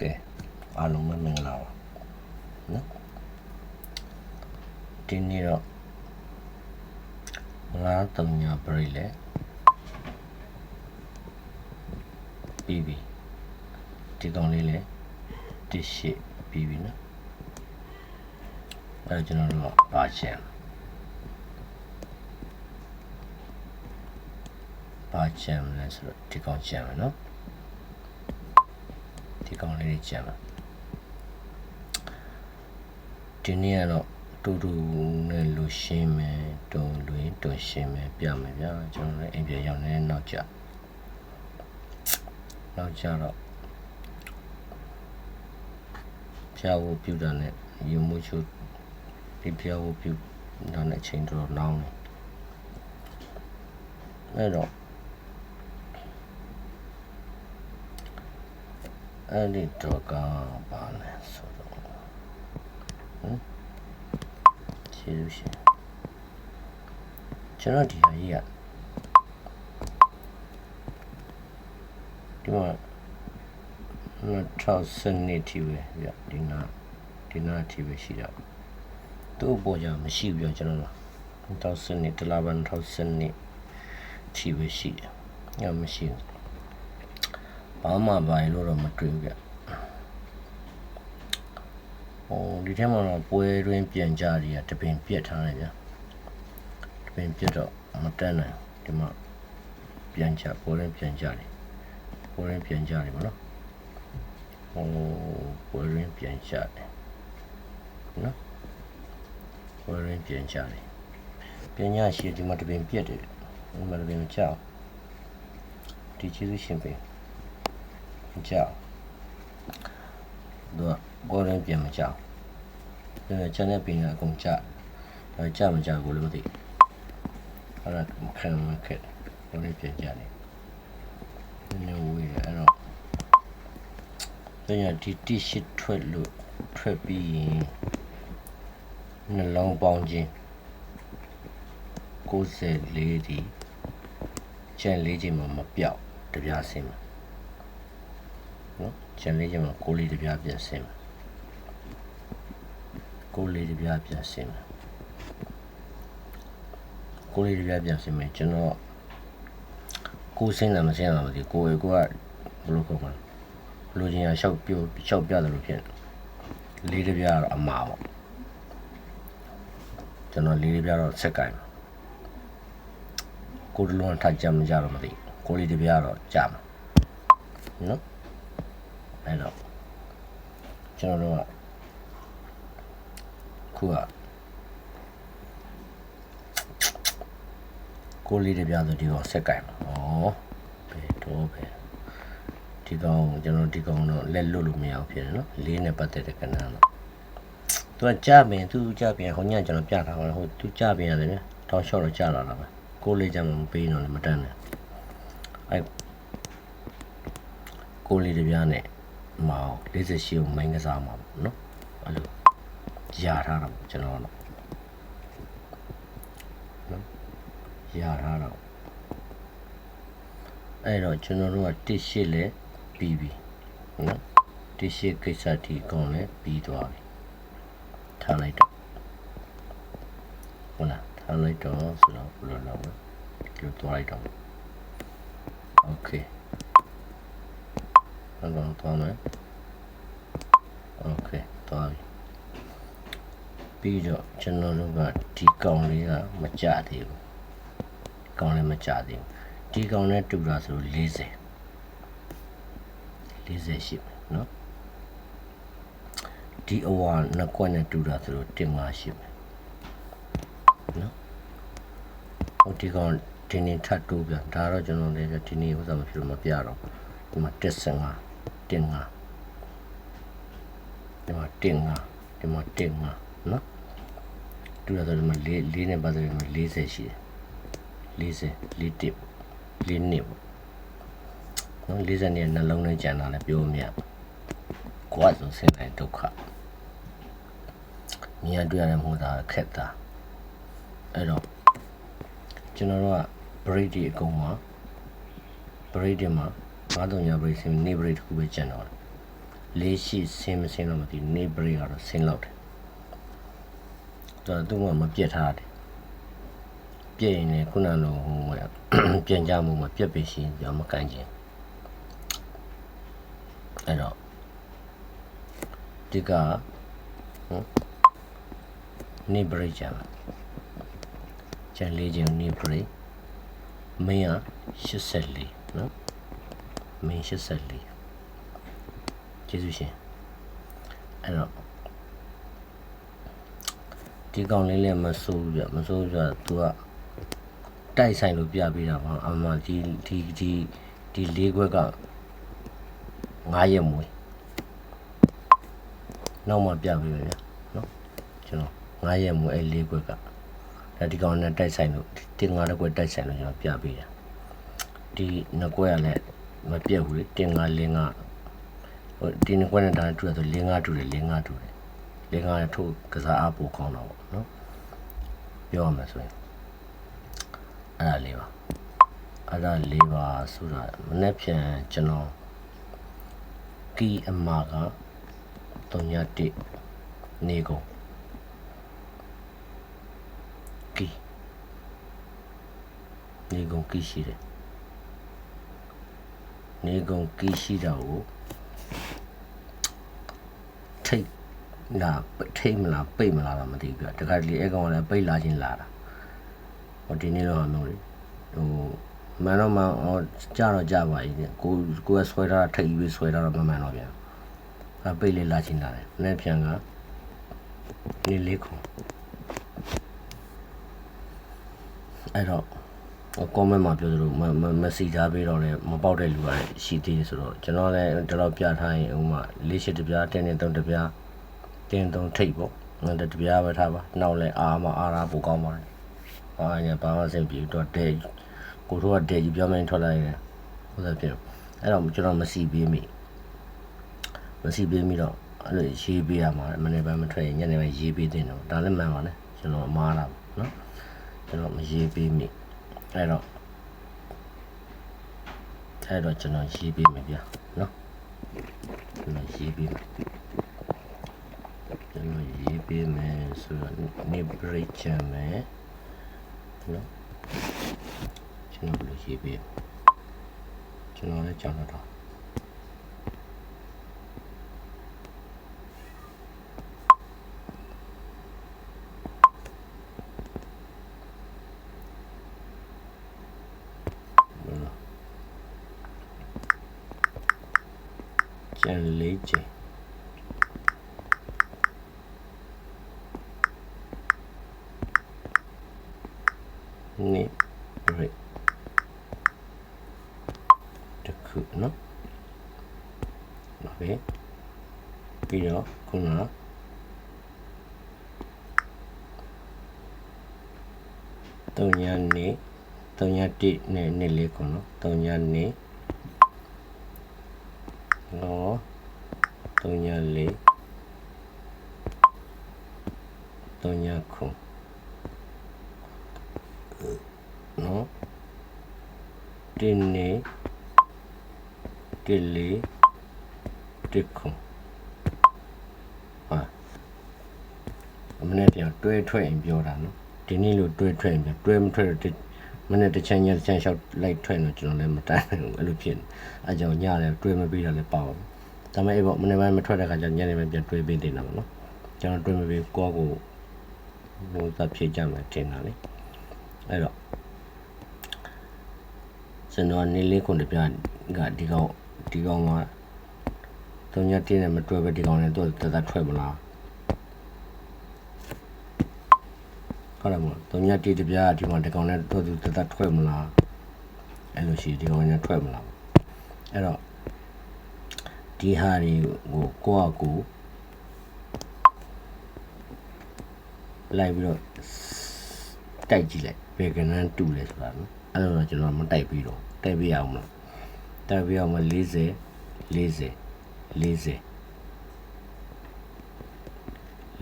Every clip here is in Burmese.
ကဲအားလုံးပဲမင်္ဂလာပါနော်ဒီနေ့တော့ငါးတုံညာပရိလေပြီးပြီဒီကောင်လေးလေတစ်ရှိပြီးပြီနော်အဲကျွန်တော်တို့ကပါချင်ပါချင်လဲဆိုတော့ဒီကောင်ချင်မယ်နော် ဒီကောင်လေးတွေကြံပါဒီနေ့ကတော့တူတူနဲ့လူရှင်းမယ်တုံလွင်တုံရှင်းမယ်ပြမယ်ဗျာကျွန်တော်လည်းအိမ်ပြန်ရောက်နေနောက်ကြနောက်ကြတော့ဖျားဖို့ပြုတာနဲ့ယူမှုချုဒီဖျားဖို့ပြုတာနဲ့အချိန်တော်တော်နောင်းတယ်အဲ့တော့ အဲ့ဒီတော့ကပါလဲဆိုတော့ဟမ်ခြေလို့ရှိရင်ကျွန်တော်ဒီဟာကြီးကဒီမှာ2000နှစ်ထိပဲဗျဒီနာဒီနာထိပဲရှိတော့သူ့ပေါ်ကြမရှိဘူးကျွန်တော်တို့2000နှစ်တလား ban 2000နှစ်ထိပဲရှိတယ်ညမရှိဘူး ဘာမှပါရင်လို့တော့မတွေ့ဘူးဗျဟိုဒီထဲမှာတော့ပွဲတွင်းပြန်ကြတွေကတပင်ပြက်ထားတယ်ဗျတပင်ပြက်တော့မတက်နိုင်ဒီမှာပြန်ကြပွဲတွင်းပြန်ကြတယ်ပွဲတွင်းပြန်ကြတယ်ဗောနော်ဟိုပွဲတွင်းပြန်ကြတယ်နော်ပွဲတွင်းပြန်ကြတယ်ပြန်ကြရှိဒီမှာတပင်ပြက်တယ်ဒီမှာတပင်မကြောက်ဒီကျေးဇူးရှင်ပင် ကြောက်သူကဘောရင်းပြန်မကြောက်အဲကျန်တဲ့ပင်ကအကုန်ကြောက်ဒါကြောက်မကြောက်ဘူးလည်းမသိအဲ့ဒါမခံမခက်ဘောရင်းပြန်ကြတယ်နည်းနည်းဝေးတယ်အဲ့တော့သူကဒီတိရှိထွက်လို့ထွက်ပြီးရင်နှလုံးပေါင်းခြင်း94ဒီကျန်လေးခြင်းမှမပြောက်တပြားစင်းမှာနော် ကျန်လေးကျမှကိုလေးတစ်ပြားပြန်ဆင်းမယ်ကိုလေးတစ်ပြားပြန်ဆင်းမယ်ကိုလေးတစ်ပြားပြန်ဆင်းမယ်ကျွန်တော်ကိုဆင်းတယ်မဆင်းတာမသိကိုယ်ကိုကဘယ်လိုခေါ်မှာဘယ်လိုချင်းရရှောက်ပြရှောက်ပြတယ်လို့ဖြစ်နေလေးတစ်ပြားတော့အမှားပေါ့ကျွန်တော်လေးတစ်ပြားတော့ဆက်ကင်ကိုတလုံးထကြမ်းမကြတော့မသိကိုလေးတစ်ပြားတော့ကြာမှာနော် အဲ့တော့ကျွန်တော်တို့ကခုကကိုလေးတပြားဆိုဒီကောင်ဆက်ကင်ပါဩဘယ်တော့ပဲဒီကောင်ကျွန်တော်ဒီကောင်တော့လက်လွတ်လို့မရအောင်ဖြစ်တယ်နော်လေးနဲ့ပတ်သက်တဲ့ကဏ္ဍတော့သူကကြပင်သူကြပင်ဟိုညကျွန်တော်ပြထားပါဟိုသူကြပင်ရတယ်ဗျတောင်းလျှောက်တော့ကြလာတာပဲကိုလေးကြမှာမပေးတော့လည်းမတန်းနဲ့အဲ့ကိုလေးတပြားနဲ့ မအောင်48ကိုမိုင်းကစားမှာပေါ့နော်အဲ့လိုရထားတာပေါ့ကျွန်တော်ကတော့နော်ရထားတာပေါ့အဲ့တော့ကျွန်တော်တို့က18လဲပြီးပြီနော်18ကိစ္စတီကောင်းလဲပြီးသွားပြီထားလိုက်တော့ဟုတ်လားထားလိုက်တော့ဆိုတော့ဘယ်လိုလုပ်လဲဒီလိုသွားလိုက်တော့โอเคအဲ့တော့သွားမယ်โอเคသွားပြီပြီးတော့ကျွန်တော်တို့ကဒီကောင်လေးကမကြသေးဘူးကောင်လေးမကြသေးဘူးဒီကောင်နဲ့တူတာဆို40 40ရှိမယ်နော်ဒီအဝါနှစ်ကွက်နဲ့တူတာဆိုတော့တင်5ရှိမယ်နော်ဟိုဒီကောင်ဒီနေ့ထပ်တိုးပြန်ဒါတော့ကျွန်တော်လည်းဒီနေ့ဥစ္စာမဖြစ်လို့မပြတော့ဒီမှာ15 တင်5ဒီမှာတင်5ဒီမှာတင်5နော်တူတာဆိုဒီမှာ4 4နဲ့ပတ်သက်ပြီး40ရှိတယ်40 4တစ်4နှစ်ပေါ့နော်40နဲ့နှလုံးနဲ့ကြံတာလည်းပြောမရကိုယ်ကဆိုဆင်းတဲ့ဒုက္ခမြင်တွေ့ရတဲ့မို့တာခက်တာအဲ့တော့ကျွန်တော်တို့က break ဒီအကုန်မှာ break ဒီမှာ ငါးတုံညာ break ဆင်းနေ break တစ်ခုပဲကျန်တော့တယ်လေးရှိဆင်းမဆင်းတော့မသိဘူးနေဘရိကတော့ဆင်းလောက်တယ်တော်သူကမပြတ်ထားတယ်ပြည့်ရင်လည်းခုနလိုဟိုပြန်ကြမှုမပြတ်ပြီရှိရင်ကြောင်မကန်ခြင်းအဲ့တော့ဒီကဟမ်နေဘရိကြမှာကျန်လေးခြင်းနေဘရိမင်းက84နော် မင်း84ကျေးဇူးရှင်အဲ့တော့ဒီကောင်လေးလည်းမစိုးဘူးပြမစိုးဘူးပြသူကတိုက်ဆိုင်လို့ပြပေးတာပါအမှဒီဒီဒီဒီလေးခွက်က9ရက်မွေးနောက်မှပြပေးမယ်ဗျနော်ကျွန်တော်9ရက်မွေးအဲ့လေးခွက်ကဒါဒီကောင်နဲ့တိုက်ဆိုင်လို့တင်9ရက်ခွက်တိုက်ဆိုင်လို့ကျွန်တော်ပြပေးတာဒီနှစ်ခွက်ကလည်း မပြတ်ဘူးလေတင်9လင်း9ဟိုဒီနှစ်ခွက်နဲ့ဒါနဲ့တူတယ်ဆိုလင်း9တူတယ်လင်း9တူတယ်လင်း9နဲ့ထို့ကစားအပိုကောင်းတော့ပေါ့နော်ပြောရမယ်ဆိုရင်အဲ့ဒါလေးပါအဲ့ဒါလေးပါဆိုတာမနေ့ပြန်ကျွန်တော်ကီအမက301နေကုန်ကီနေကုန်ကီရှိတယ် နေကုန်ကီရှိတာကိုထိတ်လာထိတ်မလားပိတ်မလားတော့မသိဘူးပြတခါတလေအဲကောင်ကလည်းပိတ်လာခြင်းလာတာဟိုဒီနေ့တော့မျိုးလေဟိုမန်တော့မဟိုကြတော့ကြပါကြီးကိုကိုကဆွဲထားတာထိတ်ပြီးဆွဲထားတော့မမှန်တော့ပြန်အပိတ်လေးလာခြင်းလာတယ်လက်ဖြန်ကနေလေးခုအဲ့တော့ ကွန်မန့်မှာပြောသလိုမမစီထားပြီးတော့လည်းမပေါက်တဲ့လူကလည်းရှိသေးတယ်ဆိုတော့ကျွန်တော်လည်းဒီလောက်ပြထားရင်ဥမာလေးရှိတပြားတင်းတင်းသုံးတပြားတင်းသုံးထိတ်ပေါ့ငါတပြားပဲထားပါနောက်လည်းအာမအာရာပိုကောင်းပါတယ်ဘာညာဘာမှစိတ်ပြေတော့တဲ့ကိုတို့ကတဲ့ကြီးပြောမင်းထွက်လာရင်ဟုတ်တယ်ပြင်အဲ့တော့ကျွန်တော်မစီပေးမိမစီပေးမိတော့အဲ့လိုရေးပေးရမှာမနေ့ပိုင်းမထွက်ရင်ညနေပိုင်းရေးပေးတင်တော့ဒါလည်းမှန်ပါလေကျွန်တော်မားတာပေါ့နော်ကျွန်တော်မရေးပေးမိ အဲ့တော့အဲ့တော့ကျွန်တော်ရေးပေးမယ်ဗျာနော်ကျွန်တော်ရေးပေးမယ်ကျွန်တော်ရေးပေးမယ်ဆိုတော့နေ break ချင်မယ်နော်ကျွန်တော်ဘယ်လိုရေးပေးကျွန်တော်လည်းကြောက်တော့ ကျန်လေးချိန်နေ break တခုနော်ဟုတ်ပြီပြီးတော့ခုနတုံညာနေတုံညာတိနဲ့နေလေးခုနော်တုံညာနေ နော်တုံညာလေးတုံညာခုနော်တင်းနေတလေးတခုဟာအမနဲ့ပြန်တွဲထွက်ရင်ပြောတာနော်ဒီနေ့လို့တွဲထွက်ရင်တွဲမထွက်တော့ မနေ့တစ်ချမ်းညတစ်ချမ်းလျှောက်လိုက်ထွက်တော့ကျွန်တော်လည်းမတန်းဘူးအဲ့လိုဖြစ်နေအဲကြောင့်ညလည်းတွဲမပြီးတာလည်းပေါ့ဒါပေမဲ့အဲ့ပေါ့မနေ့ပိုင်းမထွက်တဲ့ခါကျညနေပိုင်းပြန်တွဲပေးတင်တာပေါ့နော်ကျွန်တော်တွဲမပြီးကိုယ့်ကိုဟိုသဖြည့်ကြမယ်ထင်တာလေအဲ့တော့ကျွန်တော်နေလေးခုနှစ်ပြကဒီကောင်ဒီကောင်ကတုံညတင်းနဲ့မတွဲပဲဒီကောင်နဲ့တော့တသက်ထွက်မလား ဟုတ်တယ်မလားတုံညတီးတပြားဒီကောင်ဒီကောင်နဲ့တော့သူတသက်ထွက်မလားအဲ့လိုရှိဒီကောင်နဲ့ထွက်မလားအဲ့တော့ဒီဟာတွေကိုကိုယ့်အကူလိုက်ပြီးတော့တိုက်ကြည့်လိုက်ဘယ်ကနန်းတူလဲဆိုတာနော်အဲ့လိုတော့ကျွန်တော်မတိုက်ပြီးတော့တိုက်ပြရအောင်မလားတိုက်ပြရအောင်40 40 40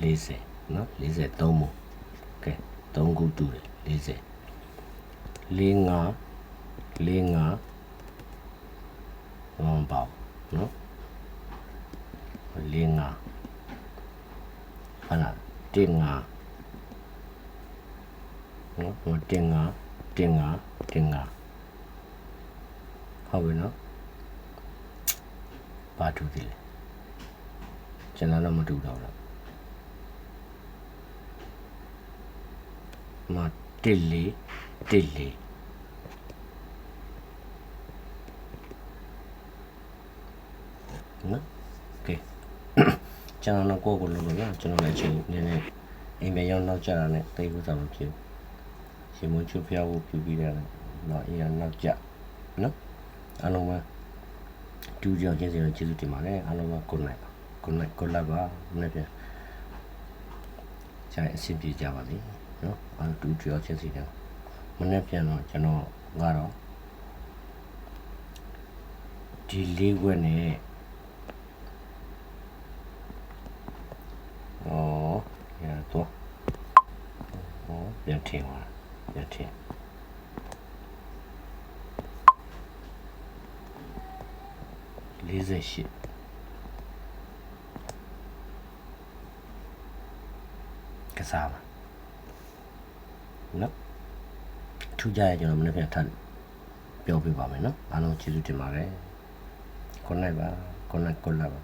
40နော်43မို့ကဲ 3ခုတူတယ်40 45 45ဟောပေါ့နော်လေးငါဟာလားတင်ငါနော်ဟိုတင်ငါတင်ငါတင်ငါဟုတ်ပြီနော်ဘာတူဒီလဲကျွန်တော်တော့မတူတော့ဘူး မတစ်လေးတစ်လေးနော်โอเคကျွန်တော်တော့ကိုယ့်ကိုယ်လုံးလို့ရကျွန်တော်လည်းအချိန်နည်းနည်းအိမ်ပြန်ရောက်နောက်ကြတာနဲ့တိတ်ဖို့တော့မဖြစ်ဘူးရှင်မွန်ချုပ်ဖျားဖို့ပြပြီးတယ်တော့အရင်နောက်ကြနော်အားလုံးပဲတူကြောင်ချင်းစီတော့ကျေးဇူးတင်ပါတယ်အားလုံးပဲ good night ပါ good night good luck ပါမနေ့ပြန်ကျန်အဆင်ပြေကြပါစေ နော်အားတူကြောင်ချင်းစီတော့မနေ့ပြန်တော့ကျွန်တော်ကတော့ဒီလေးခွက်နဲ့ဩရတော့ဩပြန်ထင်ပါပြန်ထင်48ကစားပါ နော်ထူးကြရကျွန်တော်မနေ့ပြန်ထပ်ပြောပြပါမယ်နော်အားလုံးကျေးဇူးတင်ပါတယ် good night ပါ good night good luck ပါ